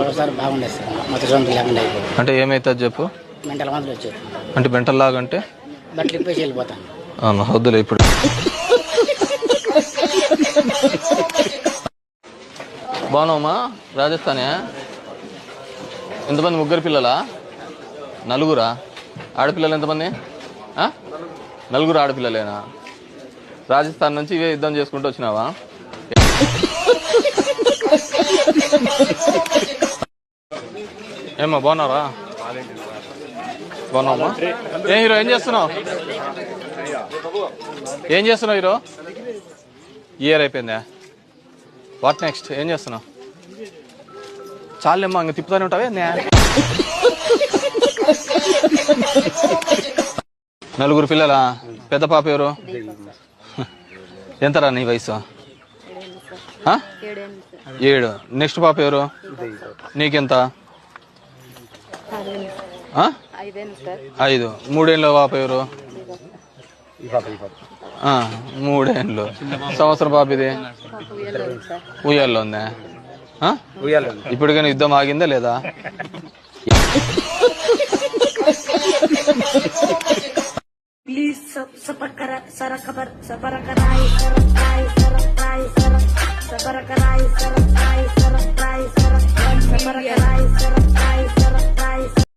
ఒకసారి బాగుండేది సార్. మొత్తం సొంత లేకుండా అయిపోయింది. అంటే ఏమైతుంది చెప్పు? మెంటల్ మందులు వచ్చేది. అంటే బెంటల్లాగా అంటే? బట్టలు ఇప్పేసి వెళ్ళిపోతాను. అవును వద్దులే ఇప్పుడు. బాగున్నావమ్మా? రాజస్థానే? ఎంతమంది? ముగ్గురు పిల్లలా? నలుగురా? ఆడపిల్లలు ఎంతమంది? ఆ? నలుగురు ఆడపిల్లలేనా? రాజస్థాన్ నుంచి ఇవే యుద్ధం చేసుకుంటూ వచ్చినావా? ఏమ్మా బాగున్నారా? బాగున్నావమ్మా ఏ హీరో ఏం చేస్తున్నావు? ఏం చేస్తున్నావు హీరో? ఇయర్ అయిపోయిందా? వాట్ నెక్స్ట్ ఏం చేస్తున్నావు? చాలేమ్మా ఇంక తిప్పుతానే ఉంటావే నే నలుగురు పిల్లలా? పెద్ద పాప ఎవరు? ఎంతరా నీ వయసు? ఏడు. నెక్స్ట్ పాప ఎవరు? నీకెంత? ఐదు మూడేళ్ళ పాప ఎవరు మూడేళ్ళు సంవత్సరం పాప ఇది ఉయ్యాల్లో ఉందా ఇప్పటికైనా యుద్ధం ఆగిందా లేదా ప్లీజ్ సపకర సరకబర్ సపరకరాయి సరకాయి సరకాయి సరకాయి సరకాయి సరకాయి సరకాయి సరకాయి